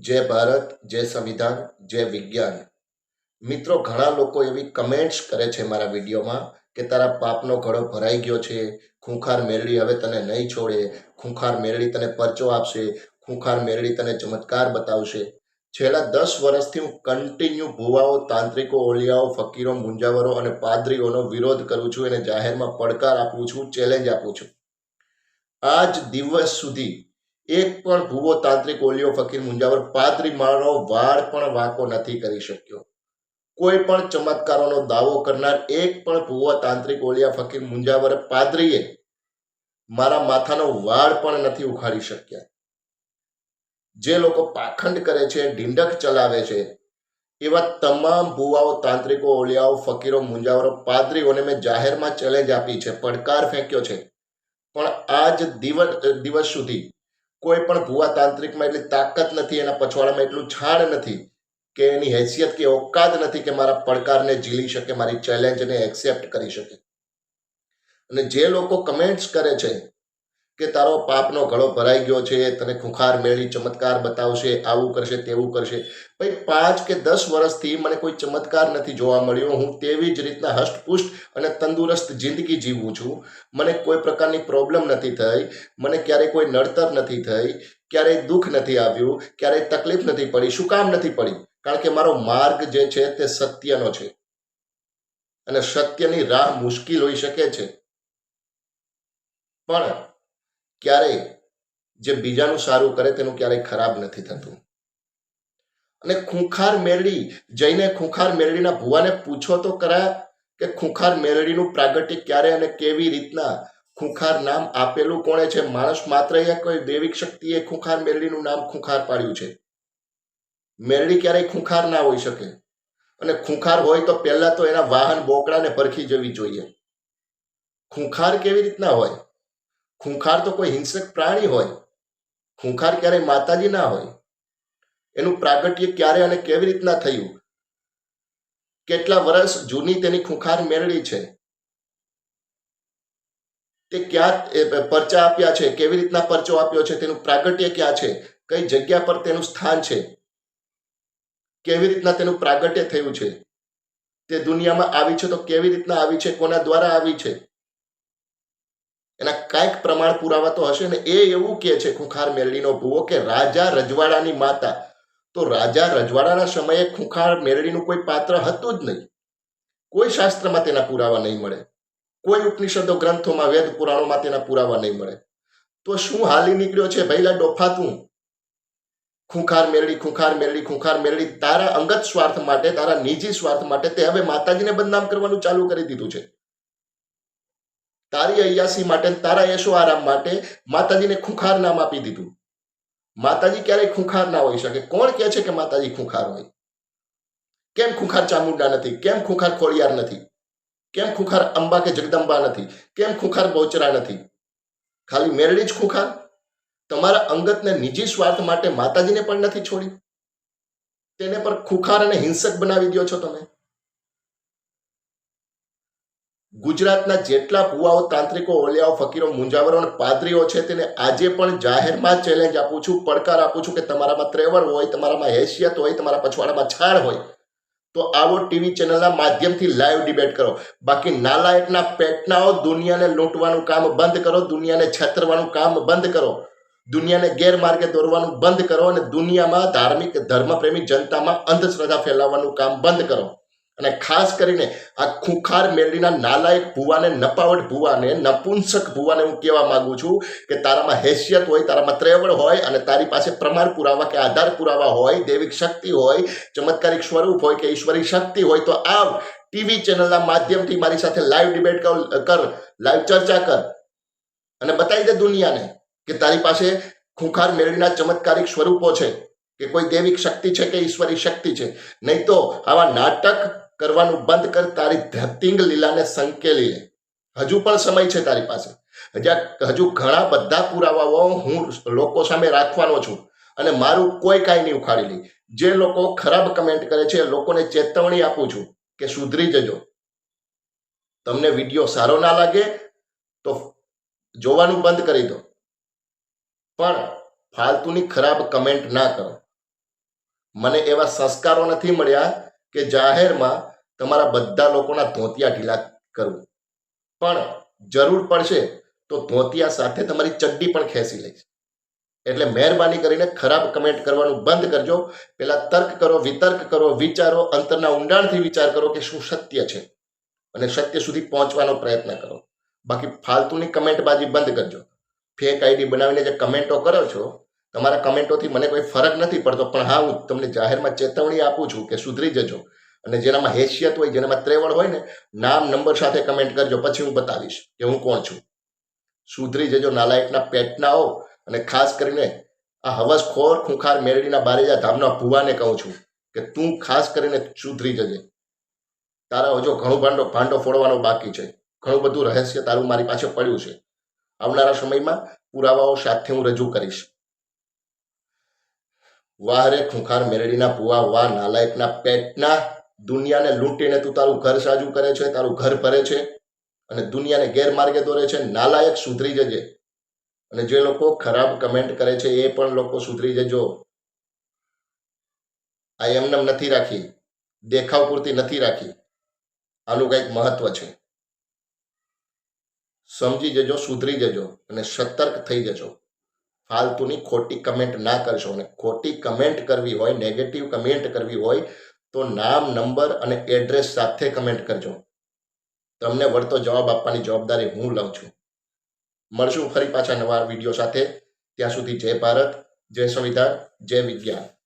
જય ભારત, જય સંવિધાન, જય વિજ્ઞાન. મિત્રો, ઘણા લોકો એવી કમેન્ટ્સ કરે છે મારા વિડીયોમાં કે તારા પાપનો ઘડો ભરાઈ ગયો છે, ખૂંખાર મેળવી હવે તને નહીં છોડે, ખૂંખાર મેળવી તને પરચો આપશે, ખૂંખાર મેળવી તને ચમત્કાર બતાવશે. છેલ્લા દસ વર્ષથી હું કન્ટિન્યુ ભુવાઓ, તાંત્રિકો, ઓલિયાઓ, ફકીરો, મુંજાવરો અને પાદરીઓનો વિરોધ કરું છું અને જાહેરમાં પડકાર આપું છું ચેલેન્જ આપું છું. આજ દિવસ સુધી એક પણ ભૂવો તાંત્રિક ઓલિયો ફકીર મુંજાવર પાદરી મારો વાળ પણ વાંકો નથી કરી શક્યો. કોઈ પણ ચમત્કારોનો દાવો કરનાર એક પણ ભૂવો તાંત્રિક ઓલિયા ફકીર મુંજાવર પાદરીએ મારા માથાનો વાળ પણ નથી ઉખાડી શક્યા. જે લોકો પાખંડ કરે છે, ઢીંડક ચલાવે છે, એવા તમામ ભુવાઓ, તાંત્રિકો, ઓલિયાઓ, ફકીરો, મુંજાવરો, પાદરીઓને મેં જાહેરમાં ચેલેન્જ આપી છે, પડકાર ફેંક્યો છે. પણ આજ દિવસ દિવસ સુધી કોઈ પણ ભુવા તાંત્રિકમાં એટલી તાકાત નથી, એના પછવાડામાં એટલું છાણ નથી કે એની હેસિયત કે ઓકાત નથી કે મારા પડકારને ઝીલી શકે, મારી ચેલેન્જને એક્સેપ્ટ કરી શકે. અને જે લોકો કમેન્ટ્સ કરે છે કે તારો પાપનો ઘડો ભરાઈ ગયો છે, તને ખુખાર મેળી ચમત્કાર બતાવશે, આવું કરશે, તેવું કરશે. ભાઈ, પાંચ કે દસ વર્ષથી મને કોઈ ચમત્કાર નથી જોવા મળ્યો. હું તેવી જ રીતના હષ્ટપુષ્ટ અને તંદુરસ્ત જિંદગી જીવું છું. મને કોઈ પ્રકારની પ્રોબ્લેમ નથી થઈ. મને ક્યારેય કોઈ નડતર નથી થઈ. ક્યારેય દુઃખ નથી આવ્યું. ક્યારેય તકલીફ નથી પડી. શું કામ નથી પડી? કારણ કે મારો માર્ગ જે છે તે સત્યનો છે. અને સત્યની રાહ મુશ્કેલ હોઈ શકે છે. પણ ક્યારેય જે બીજાનું સારું કરે તેનું ક્યારેય ખરાબ નથી થતું. અને ખૂંખાર મેળડી જઈને ખૂંખાર મેળડીના ભુવાને પૂછો તો કરા કે ખૂંખાર મેળડીનું પ્રાગટ્ય ક્યારે અને કેવી રીતના ખૂંખાર નામ આપેલું કોણે છે? માણસ માત્ર એ કોઈ દૈવિક શક્તિએ ખૂંખાર મેળડીનું નામ ખૂંખાર પાડ્યું છે. મેળડી ક્યારેય ખૂંખાર ના હોઈ શકે. અને ખૂંખાર હોય તો પહેલા તો એના વાહન બોકડાને પરખી જવી જોઈએ. ખૂંખાર કેવી રીતના હોય? ખૂંખાર તો કોઈ હિંસક પ્રાણી હોય, ખૂંખાર ક્યારેય માતાજી ના હોય. એનું પ્રાગટ્ય ક્યારે અને કેવી રીતના થયું? કેટલા વર્ષ જૂની તેની ખૂંખાર મેળવી છે? તે ક્યાં પરચા આપ્યા છે? કેવી રીતના પરચો આપ્યો છે? તેનું પ્રાગટ્ય ક્યાં છે? કઈ જગ્યા પર તેનું સ્થાન છે? કેવી રીતના તેનું પ્રાગટ્ય થયું છે? તે દુનિયામાં આવી છે તો કેવી રીતના આવી છે? કોના દ્વારા આવી છે? એના કાંઈક પ્રમાણ પુરાવા તો હશે ને, એ એવું કે છે ખુખાર મેરડીનો ભૂવો કે રાજા રજવાડાની માતા. તો રાજા રજવાડાના સમયે ખુખાર મેરડીનું કોઈ પાત્ર હતું જ નહીં. કોઈ શાસ્ત્રમાં તેના પુરાવા નહીં મળે. કોઈ ઉપનિષદો ગ્રંથોમાં વેદ પુરાણોમાં તેના પુરાવા નહીં મળે. તો શું હાલી નીકળ્યો છે ભૈલા ડોફા તું? ખૂંખાર મેળડી ખૂંખાર મેળડી ખૂંખાર મેળડી તારા અંગત સ્વાર્થ માટે, તારા નિજી સ્વાર્થ માટે તે હવે માતાજીને બદનામ કરવાનું ચાલુ કરી દીધું છે. તારી અયાસી માટે તારા યશો આરામ માટે માતાજીને ખુંખાર નામ આપી દીધું. માતાજી ક્યારેય ખુંખાર ના હોઈ શકે. કોણ કહે છે કે માતાજી ખુંખાર હોય? કેમ ખુંખાર ચામુંડા નથી? કેમ ખુંખાર ખોળિયાર નથી? કેમ ખુંખાર અંબા કે જગદંબા નથી? કેમ ખુંખાર બહુચરા નથી? ખાલી મેરડી જ ખુંખાર? તમારા અંગતને નિજી સ્વાર્થ માટે માતાજીને પણ નથી છોડી? તેને પર ખુખાર અને હિંસક બનાવી દો છો તમે. ગુજરાતના જેટલા ભુવાઓ, તાંત્રિકો, ઓલિયાઓ, ફકીરો, મુંજાવરો અને પાદરીઓ છે, તેને આજે પણ જાહેરમાં ચેલેન્જ આપું છું, પડકાર આપું છું કે તમારામાં ત્રેવર હોય, તમારામાં હેસિયત હોય, તમારા પછવાડામાં છાળ હોય. તો આવો ટીવી ચેનલના માધ્યમથી લાઈવ ડિબેટ કરો. બાકી નાલાયકના પેટનાઓ દુનિયાને લૂંટવાનું કામ બંધ કરો, દુનિયાને છેતરવાનું કામ બંધ કરો. દુનિયાને ગેરમાર્ગે દોરવાનું બંધ કરો અને દુનિયામાં ધાર્મિક ધર્મપ્રેમી જનતામાં અંધશ્રદ્ધા ફેલાવવાનું કામ બંધ કરો. અને ખાસ કરીને આ ખૂંખાર મેળવીના નાલાયક ભુવાને, નપાવટ ભુવાને, નપુંસક ભુવાને હું કહેવા માગું છું કે તારામાં હેસિયત હોય, તારામાં ત્રેવડ હોય અને તારી પાસે પ્રમાણ પુરાવા કે આધાર પુરાવા હોય, દૈવિક શક્તિ હોય, ચમત્કારિક સ્વરૂપ હોય કે ઈશ્વરી શક્તિ હોય તો આવ ટીવી ચેનલના માધ્યમથી મારી સાથે લાઈવ ડિબેટ કર લાઈવ ચર્ચા કર. અને બતાવી દે દુનિયાને કે તારી પાસે ખૂંખાર મેળવીના ચમત્કારિક સ્વરૂપો છે કે કોઈ દૈવિક શક્તિ છે કે ઈશ્વરી શક્તિ છે. નહીં તો આવા નાટક કરવાનું બંધ કર, તારી ધતિંગ લીલાને સંકેલી લે. હજુ પણ સમય છે તારી પાસે. હજા ઘણા બધા પુરાવાઓ હું લોકો સામે રાખવાનો છું અને મારું કોઈ કાંઈ નહીં ઉખાડી લે. જે લોકો ખરાબ કમેન્ટ કરે છે લોકોને ચેતવણી આપું છું કે સુધરી જજો. તમને વીડિયો સારો ના લાગે તો જોવાનું બંધ કરી દો. પણ ફાલતુની ખરાબ કમેન્ટ ના કરો. મને એવા સંસ્કારો નથી મળ્યા કે જાહેરમાં તમારા બધા લોકોના ધોતિયા ઢીલા કરવું પણ જરૂર પડશે તો ધોતિયા સાથે તમારી ચડ્ડી પણ ખેંચી લઈશ. એટલે મહેરબાની કરીને ખરાબ કમેન્ટ કરવાનું બંધ કરજો. પહેલાં તર્ક કરો, વિતર્ક કરો, વિચારો, અંતરના ઊંડાણથી વિચાર કરો કે શું સત્ય છે. અને સત્ય સુધી પહોંચવાનો પ્રયત્ન કરો. બાકી ફાલતુની કમેન્ટબાજી બંધ કરજો. ફેક આઈડી બનાવીને જે કમેન્ટો કરો છો, તમારા કમેન્ટોથી મને કોઈ ફરક નથી પડતો. પણ હા, હું તમને જાહેરમાં ચેતવણી આપું છું કે સુધરી જજો. અને જેનામાં હેસિયત હોય, જેનામાં ત્રેવડ હોય ને, નામ, નંબર સાથે કમેન્ટ કરજો, પછી હું બતાવીશ કે હું કોણ છું. સુધરી જજો નાલાયકના પેટના હો અને ખાસ કરીને આ હવસખોર ખૂંખાર મેરડીના બારેજા ધામના ભુવાને કહું છું કે તું ખાસ કરીને સુધરી જજે. તારા હજુ ઘણું ભાંડો ભાંડો ફોડવાનો બાકી છે. ઘણું બધું રહસ્ય તારું મારી પાસે પડ્યું છે. આવનારા સમયમાં પુરાવાઓ સાથે હું રજૂ કરીશ. વાહ રે, ખૂંખાર મેરડીના ભુવા, વાહ, નાલાયકના પેટના દુનિયાને લૂંટીને તું તારું ઘર સાજું કરે છે, તારું ઘર ભરે છે અને દુનિયાને ગેરમાર્ગે દોરે છે, નાલાયક સુધરી જજે. અને જે લોકો ખરાબ કમેન્ટ કરે છે, એ પણ લોકો સુધરી જજો. આ એમનેમ નથી રાખી. દેખાવ પૂરતી નથી રાખી. આનું કંઈક મહત્વ છે. સમજી જજો, સુધરી જજો અને સતર્ક થઈ જજો. ફાલતુની ખોટી કમેન્ટ ના કરશો અને ખોટી કમેન્ટ કરવી હોય નેગેટિવ કમેન્ટ કરવી હોય તો નામ, નંબર અને એડ્રેસ સાથે કમેન્ટ કરજો. તમને વળતો જવાબ આપવાની જવાબદારી હું લઉં છું. મળશું ફરી પાછા નવા વીડિયો સાથે. ત્યાં સુધી જય ભારત, જય સંવિધાન, જય વિજ્ઞાન.